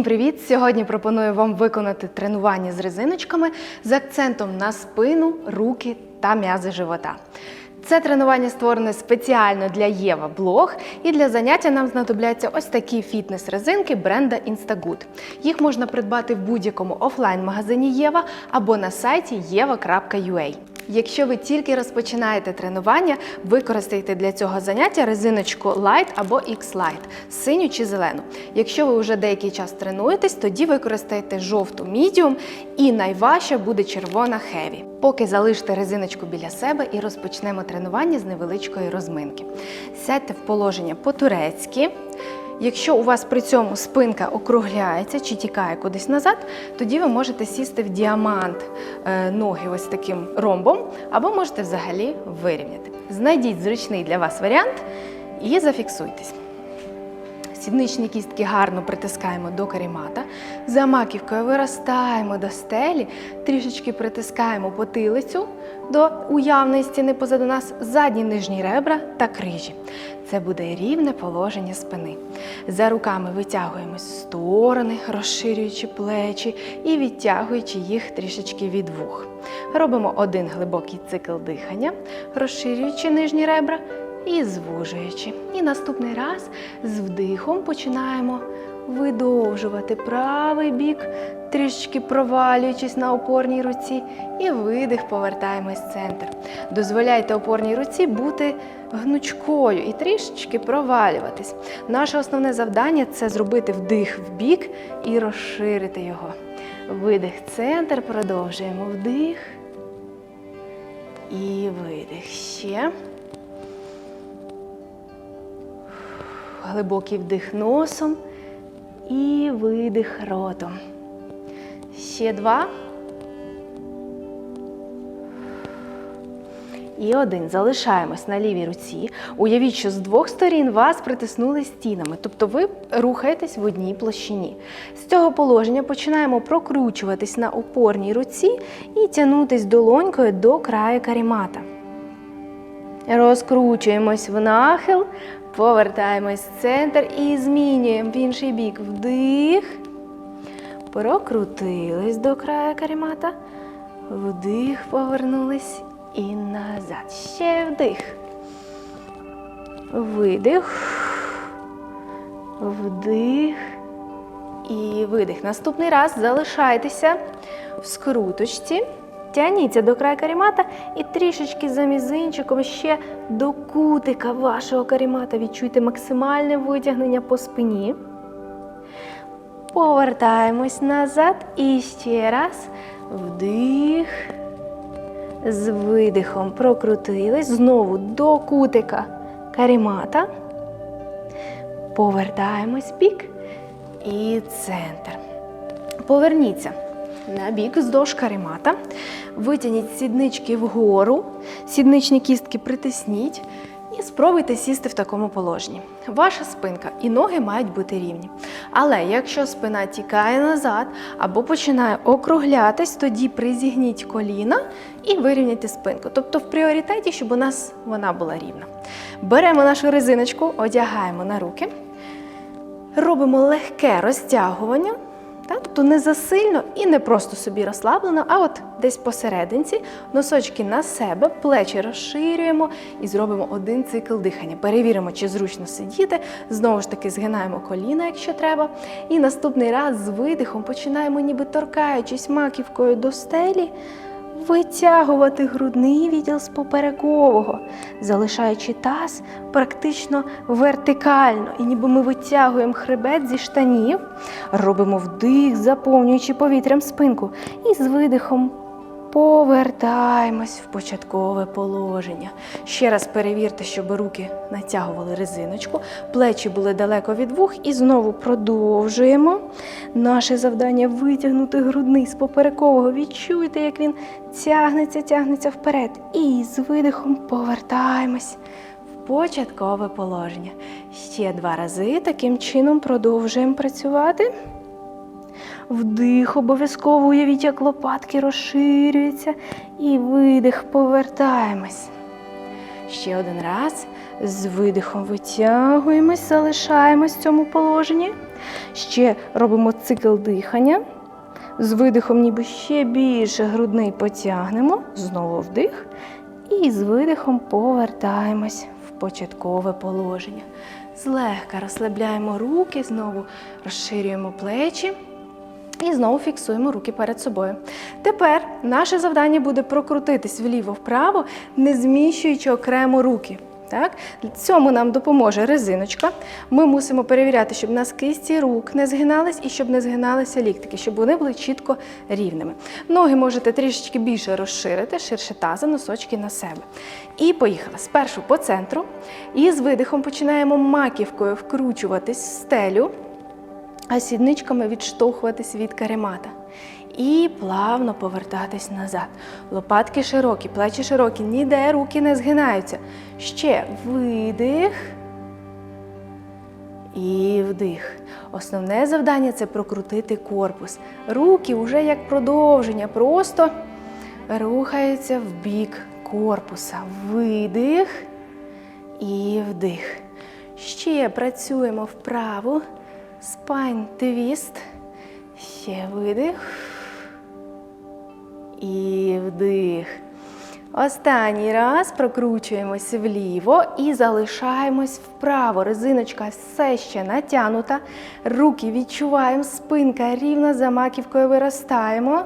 Всім привіт! Сьогодні пропоную вам виконати тренування з резиночками з акцентом на спину, руки та м'язи живота. Це тренування створене спеціально для Єва Блог, і для заняття нам знадобляться ось такі фітнес-резинки бренда Instagood. Їх можна придбати в будь-якому офлайн-магазині Єва або на сайті єва.ua. Якщо ви тільки розпочинаєте тренування, використайте для цього заняття резиночку Light або X-Light, синю чи зелену. Якщо ви вже деякий час тренуєтесь, тоді використайте жовту Medium і найважча буде червона Heavy. Поки залиште резиночку біля себе і розпочнемо тренування з невеличкої розминки. Сядьте в положення по-турецьки. Якщо у вас при цьому спинка округляється чи тікає кудись назад, тоді ви можете сісти в діамант е, ноги ось таким ромбом, або можете взагалі вирівняти. Знайдіть зручний для вас варіант і зафіксуйтесь. Сідничні кістки гарно притискаємо до карімата. За маківкою виростаємо до стелі, трішечки притискаємо потилицю до уявної стіни позаду нас, задні нижні ребра та крижі. Це буде рівне положення спини. За руками витягуємось в сторони, розширюючи плечі і відтягуючи їх трішечки від вух. Робимо один глибокий цикл дихання, розширюючи нижні ребра і звужуючи. І наступний раз з вдихом починаємо видовжувати правий бік, трішечки провалюючись на опорній руці, і видих, повертаємось в центр. Дозволяйте опорній руці бути гнучкою і трішечки провалюватись. Наше основне завдання це зробити вдих в бік і розширити його. Видих, центр, продовжуємо вдих. І видих ще. Глибокий вдих носом і видих ротом. Ще два. І один. Залишаємось на лівій руці. Уявіть, що з двох сторін вас притиснули стінами, тобто ви рухаєтесь в одній площині. З цього положення починаємо прокручуватись на опорній руці і тягнутись долонькою до краю карімата. Розкручуємось в нахил, повертаємось в центр і змінюємо в інший бік вдих. Прокрутились до краю карімата. Вдих, повернулись і назад. Ще вдих. Видих. Вдих. І видих. Наступний раз залишайтеся в скруточці. Тягніться до краю карімата і трішечки за мізинчиком ще до кутика вашого карімата. Відчуйте максимальне витягнення по спині. Повертаємось назад і ще раз. Вдих. З видихом прокрутились. Знову до кутика карімата. Повертаємось бік і центр. Поверніться на бік вздовж каремата. Витягніть сіднички вгору, сідничні кістки притисніть і спробуйте сісти в такому положенні. Ваша спинка і ноги мають бути рівні. Але якщо спина тікає назад або починає округлятись, тоді призігніть коліна і вирівняйте спинку. Тобто в пріоритеті, щоб у нас вона була рівна. Беремо нашу резиночку, одягаємо на руки, робимо легке розтягування. Тобто не засильно і не просто собі розслаблено, а от десь посерединці, носочки на себе, плечі розширюємо і зробимо один цикл дихання. Перевіримо, чи зручно сидіти. Знову ж таки, згинаємо коліна, якщо треба. І наступний раз з видихом починаємо, ніби торкаючись маківкою до стелі. Витягувати грудний відділ з поперекового, залишаючи таз практично вертикально. І ніби ми витягуємо хребет зі штанів, робимо вдих, заповнюючи повітрям спинку. І з видихом повертаємось в початкове положення. Ще раз перевірте, щоб руки натягували резиночку, плечі були далеко від вух. І знову продовжуємо. Наше завдання витягнути грудний з поперекового. Відчуйте, як він тягнеться, тягнеться вперед. І з видихом повертаємось в початкове положення. Ще два рази. Таким чином продовжуємо працювати. Вдих обов'язково уявіть, як лопатки розширюються. І видих, повертаємось. Ще один раз. З видихом витягуємось, залишаємось в цьому положенні. Ще робимо цикл дихання. З видихом ніби ще більше грудний потягнемо. Знову вдих. І з видихом повертаємось в початкове положення. Злегка розслабляємо руки, знову розширюємо плечі. І знову фіксуємо руки перед собою. Тепер наше завдання буде прокрутитись вліво-вправо, не зміщуючи окремо руки. Так? Цьому нам допоможе резиночка. Ми мусимо перевіряти, щоб у нас кисті рук не згинались і щоб не згиналися ліктики, щоб вони були чітко рівними. Ноги можете трішечки більше розширити, ширше таза, носочки на себе. І поїхали. Спершу по центру. І з видихом починаємо маківкою вкручуватись в стелю а сідничками відштовхуватись від каремата. І плавно повертатись назад. Лопатки широкі, плечі широкі, ніде руки не згинаються. Ще видих і вдих. Основне завдання це прокрутити корпус. Руки вже як продовження, просто рухаються в бік корпуса. Видих і вдих. Ще працюємо вправо. Спайн твіст. Ще видих. І вдих. Останній раз прокручуємось вліво і залишаємось вправо. Резиночка все ще натягнута. Руки відчуваємо, спинка рівна, за маківкою виростаємо.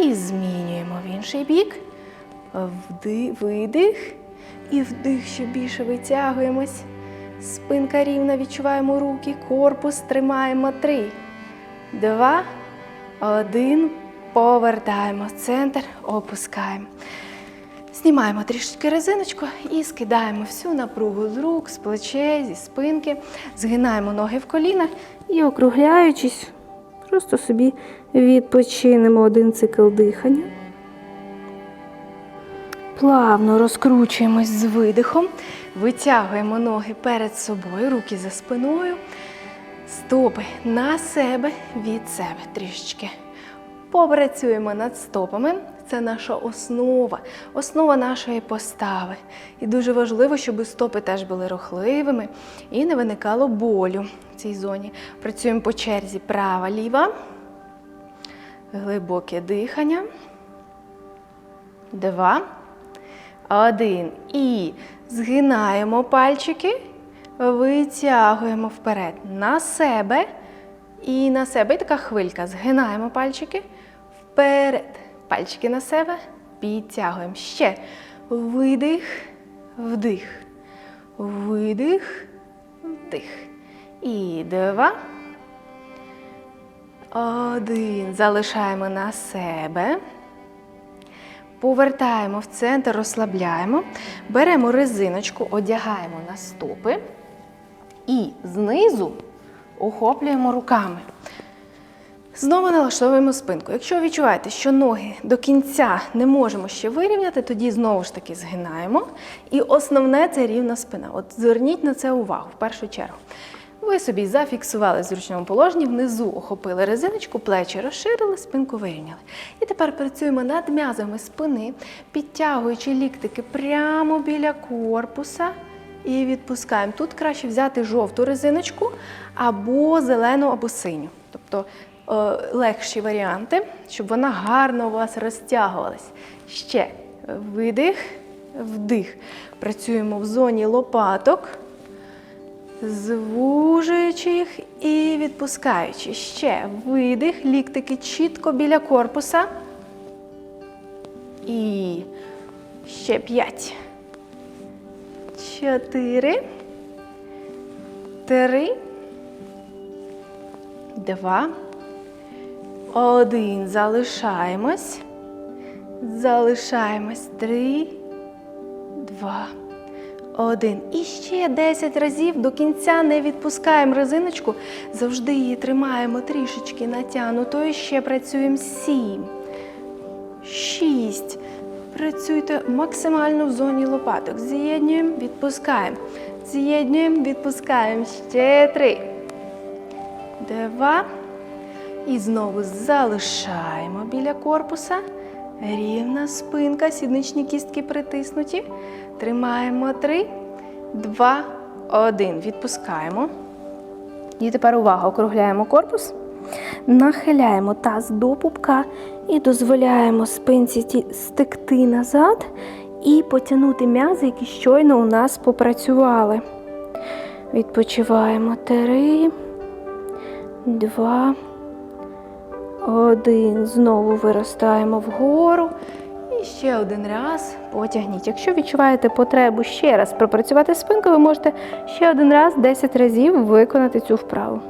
І змінюємо в інший бік. Вдих, видих. І вдих ще більше витягуємось. Спинка рівна, відчуваємо руки, корпус тримаємо. Три, два, один. Повертаємо центр, опускаємо. Знімаємо трішечки резиночку і скидаємо всю напругу з рук, з плечей, зі спинки. Згинаємо ноги в колінах і, округляючись, просто собі відпочинемо один цикл дихання. Плавно розкручуємось з видихом, витягуємо ноги перед собою, руки за спиною, стопи на себе від себе трішечки. Попрацюємо над стопами. Це наша основа, основа нашої постави. І дуже важливо, щоб стопи теж були рухливими і не виникало болю в цій зоні. Працюємо по черзі права, ліва. Глибоке дихання. Два. Один. І згинаємо пальчики, витягуємо вперед на себе. І на себе. І така хвилька. Згинаємо пальчики вперед. Пальчики на себе. Підтягуємо. Ще. Видих, вдих. Видих, вдих. І два. Один. Залишаємо на себе. Повертаємо в центр, розслабляємо. Беремо резиночку, одягаємо на стопи. І знизу охоплюємо руками. Знову налаштовуємо спинку. Якщо відчуваєте, що ноги до кінця не можемо ще вирівняти, тоді знову ж таки згинаємо. І основне це рівна спина. От зверніть на це увагу в першу чергу. Ви собі зафіксували в зручному положенні, внизу охопили резиночку, плечі розширили, спинку вирівняли. І тепер працюємо над м'язами спини, підтягуючи ліктики прямо біля корпуса. І відпускаємо. Тут краще взяти жовту резиночку або зелену, або синю. Тобто е, легші варіанти, щоб вона гарно у вас розтягувалась. Ще видих, вдих. Працюємо в зоні лопаток, звужуючи їх і відпускаючи. Ще видих, ліктики чітко біля корпуса. І ще п'ять чотири, три, два, один. Залишаємось. Залишаємось. Три, два, один. І ще 10 разів до кінця не відпускаємо резиночку. Завжди її тримаємо трішечки натягнутою. Ще працюємо сім. Шість. Працюйте максимально в зоні лопаток. З'єднуємо, відпускаємо. З'єднуємо, відпускаємо. Ще три. Два. І знову залишаємо біля корпуса. Рівна спинка, сідничні кістки притиснуті. Тримаємо три, два, один. Відпускаємо. І тепер увага, округляємо корпус, нахиляємо таз до пупка і дозволяємо спинці стекти назад і потягнути м'язи, які щойно у нас попрацювали. Відпочиваємо три, два, один. Знову виростаємо вгору. І ще один раз потягніть. Якщо відчуваєте потребу ще раз пропрацювати спинку, ви можете ще один раз 10 разів виконати цю вправу.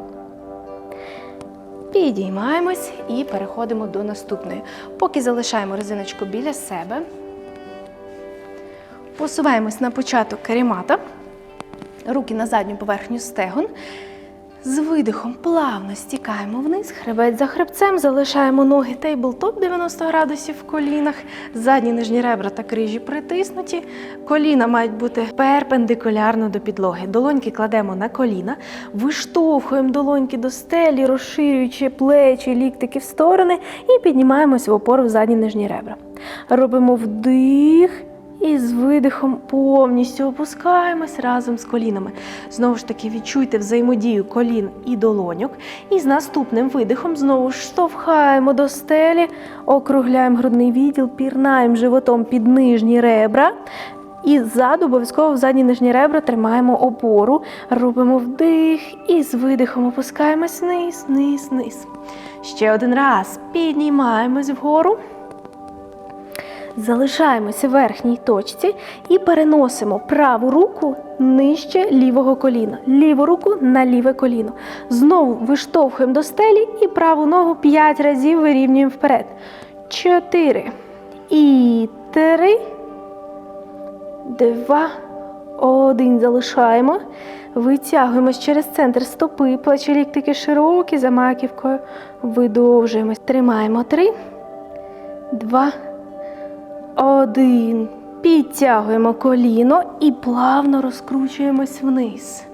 Підіймаємось і переходимо до наступної. Поки залишаємо резиночку біля себе. Посуваємось на початок карімата. Руки на задню поверхню стегон. З видихом плавно стікаємо вниз, хребець за хребцем, залишаємо ноги тейблтоп 90 градусів в колінах, задні нижні ребра та крижі притиснуті. Коліна мають бути перпендикулярно до підлоги. Долоньки кладемо на коліна, виштовхуємо долоньки до стелі, розширюючи плечі, ліктики в сторони і піднімаємось в опору в задні нижні ребра. Робимо вдих. І з видихом повністю опускаємось разом з колінами. Знову ж таки, відчуйте взаємодію колін і долоньок. І з наступним видихом знову штовхаємо до стелі, округляємо грудний відділ, пірнаємо животом під нижні ребра. І ззаду обов'язково в задні нижні ребра тримаємо опору, робимо вдих і з видихом опускаємось вниз, вниз, вниз. Ще один раз піднімаємось вгору. Залишаємося в верхній точці і переносимо праву руку нижче лівого коліна, ліву руку на ліве коліно. Знову виштовхуємо до стелі і праву ногу 5 разів вирівнюємо вперед. 4 і 3, 2, 1. Залишаємо. Витягуємось через центр стопи, плечі ліктики широкі, за маківкою. Видовжуємось. Тримаємо 3, 2, один. Підтягуємо коліно і плавно розкручуємось вниз.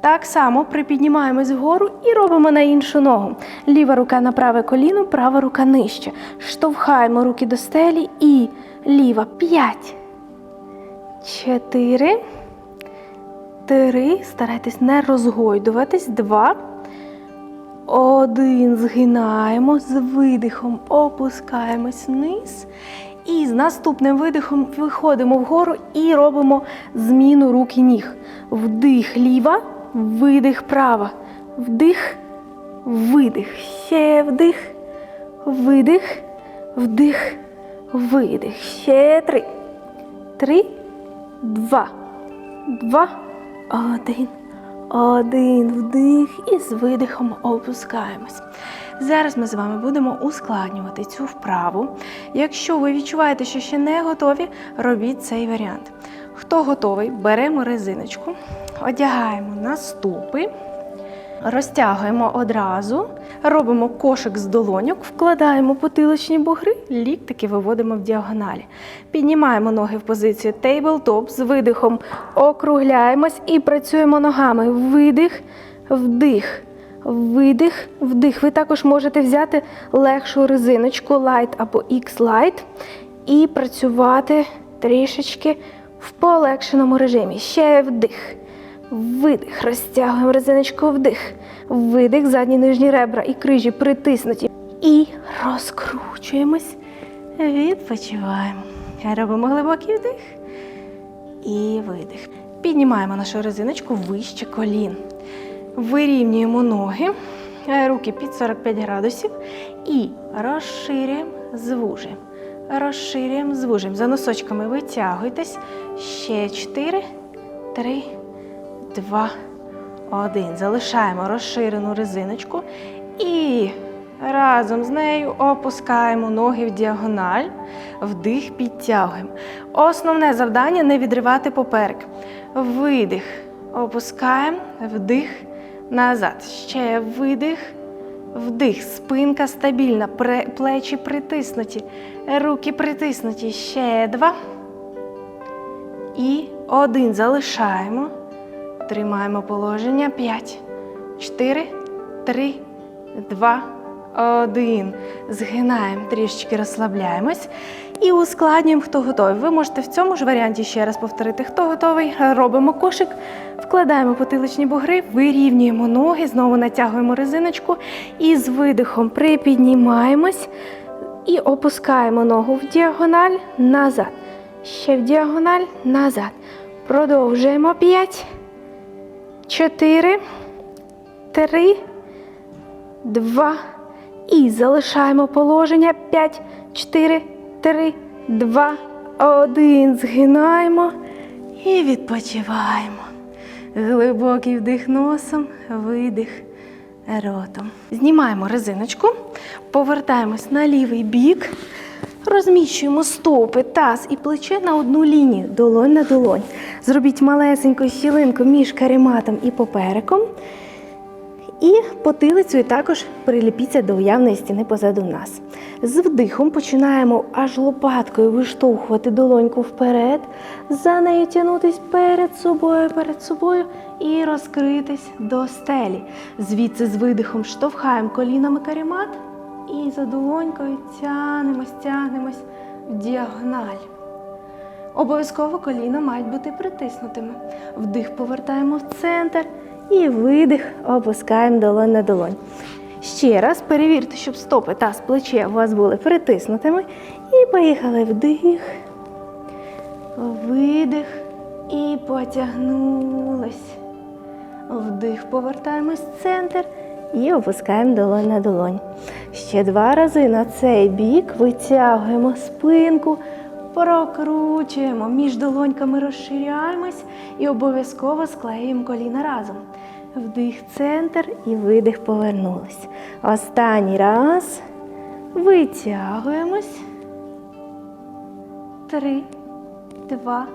Так само припіднімаємось вгору і робимо на іншу ногу. Ліва рука на праве коліно, права рука нижче. Штовхаємо руки до стелі і ліва. П'ять. Чотири. Три. Старайтесь не розгойдуватись. Два. Один згинаємо з видихом, опускаємось вниз. І з наступним видихом виходимо вгору і робимо зміну рук і ніг. Вдих ліва, видих права. Вдих, видих. Ще вдих, видих, вдих, видих. Ще три. Три, два, два, один. Один вдих і з видихом опускаємось. Зараз ми з вами будемо ускладнювати цю вправу. Якщо ви відчуваєте, що ще не готові, робіть цей варіант. Хто готовий, беремо резиночку, одягаємо на стопи, розтягуємо одразу, робимо кошик з долоньок, вкладаємо потилочні бугри, ліктики виводимо в діагоналі. Піднімаємо ноги в позицію тейблтоп з видихом, округляємось і працюємо ногами. Видих, вдих. Видих, вдих. Ви також можете взяти легшу резиночку Light або X-Light і працювати трішечки в полегшеному режимі. Ще вдих. Видих. Розтягуємо резиночку вдих. Видих, задні нижні ребра і крижі притиснуті. І розкручуємось. Відпочиваємо. Робимо глибокий вдих і видих. Піднімаємо нашу резиночку вище колін. Вирівнюємо ноги, е, руки під 45 градусів і розширюємо, звужуємо. Розширюємо, звужуємо. За носочками витягуйтесь. Ще 4, 3, 2, 1. Залишаємо розширену резиночку і разом з нею опускаємо ноги в діагональ, вдих, підтягуємо. Основне завдання не відривати поперек. Видих. Опускаємо, вдих, назад. Ще видих, вдих. Спинка стабільна, плечі притиснуті, руки притиснуті. Ще два. І один. Залишаємо. Тримаємо положення. П'ять, чотири, три, два, Один. Згинаємо, трішечки розслабляємось. І ускладнюємо, хто готовий. Ви можете в цьому ж варіанті ще раз повторити, хто готовий. Робимо кошик, вкладаємо потиличні бугри, вирівнюємо ноги, знову натягуємо резиночку і з видихом припіднімаємось і опускаємо ногу в діагональ назад. Ще в діагональ назад. Продовжуємо 5, 4, 3, 2. І залишаємо положення 5, 4, 3, 2, 1. Згинаємо і відпочиваємо. Глибокий вдих носом, видих ротом. Знімаємо резиночку, повертаємось на лівий бік, розміщуємо стопи, таз і плече на одну лінію, долонь на долонь. Зробіть малесеньку щілинку між карематом і попереком. І потилицею також приліпіться до уявної стіни позаду нас. З вдихом починаємо аж лопаткою виштовхувати долоньку вперед, за нею тягнутись перед собою, перед собою і розкритись до стелі. Звідси з видихом штовхаємо колінами каремат і за долонькою тягнемось, тягнемось в діагональ. Обов'язково коліна мають бути притиснутими. Вдих повертаємо в центр і видих опускаємо долонь на долонь. Ще раз перевірте, щоб стопи та плече у вас були притиснутими. І поїхали вдих, видих і потягнулись. Вдих, повертаємось в центр і опускаємо долонь на долонь. Ще два рази на цей бік витягуємо спинку, прокручуємо, між долоньками розширяємось і обов'язково склеюємо коліна разом. Вдих, центр і видих повернулись. Останній раз. Витягуємось. Три, два,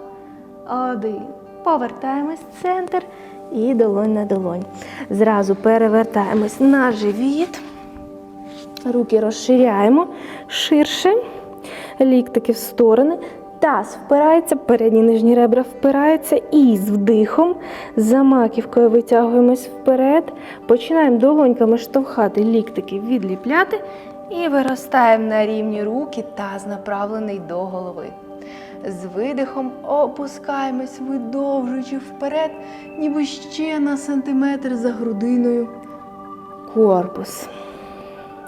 один. Повертаємось в центр і долонь на долонь. Зразу перевертаємось на живіт. Руки розширяємо ширше, ліктики в сторони. Таз впирається, передні нижні ребра впираються і з вдихом, за маківкою витягуємось вперед, починаємо долоньками штовхати ліктики, відліпляти і виростаємо на рівні руки, таз направлений до голови. З видихом опускаємось, видовжуючи вперед, ніби ще на сантиметр за грудиною. Корпус.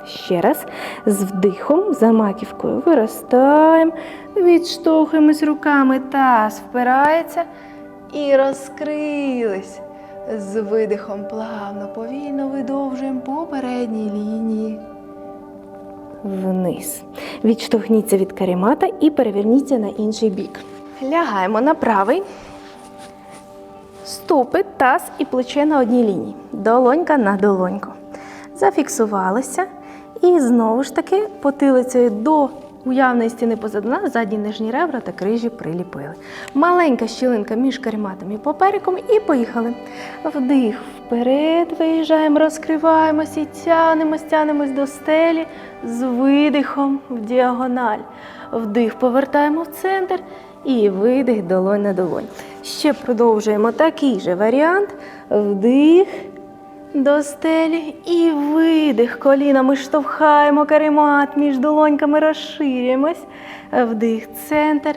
Ще раз з вдихом, за маківкою виростаємо, відштовхуємось руками, таз впирається і розкрились. З видихом плавно, повільно видовжуємо по передній лінії. Вниз. Відштовхніться від каремата і переверніться на інший бік. Лягаємо на правий. Ступи, таз і плече на одній лінії. Долонька на долоньку. Зафіксувалися. І знову ж таки потилицею до уявної стіни позаду нас, задні нижні ребра та крижі приліпили. Маленька щілинка між карематом і попереком, і поїхали. Вдих вперед, виїжджаємо, розкриваємось і тянемось, тянемось до стелі з видихом в діагональ. Вдих повертаємо в центр і видих долонь на долонь. Ще продовжуємо такий же варіант. Вдих до стелі і видих. Колінами штовхаємо каремат, між долоньками розширюємось. Вдих, центр.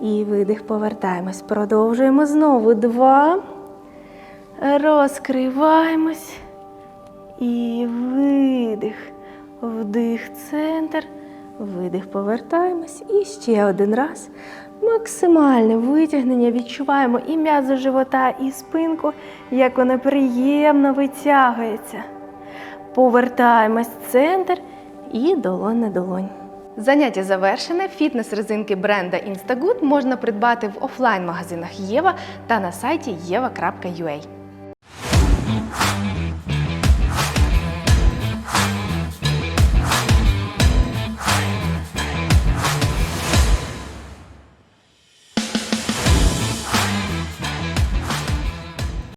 І видих, повертаємось. Продовжуємо знову. Два. Розкриваємось. І видих. Вдих, центр. Видих, повертаємось. І ще один раз. Максимальне витягнення відчуваємо і м'язи живота, і спинку, як воно приємно витягується. Повертаємось в центр і долонь на долонь. Заняття завершене. Фітнес-резинки бренда Instagood можна придбати в офлайн-магазинах Єва та на сайті єва.ua.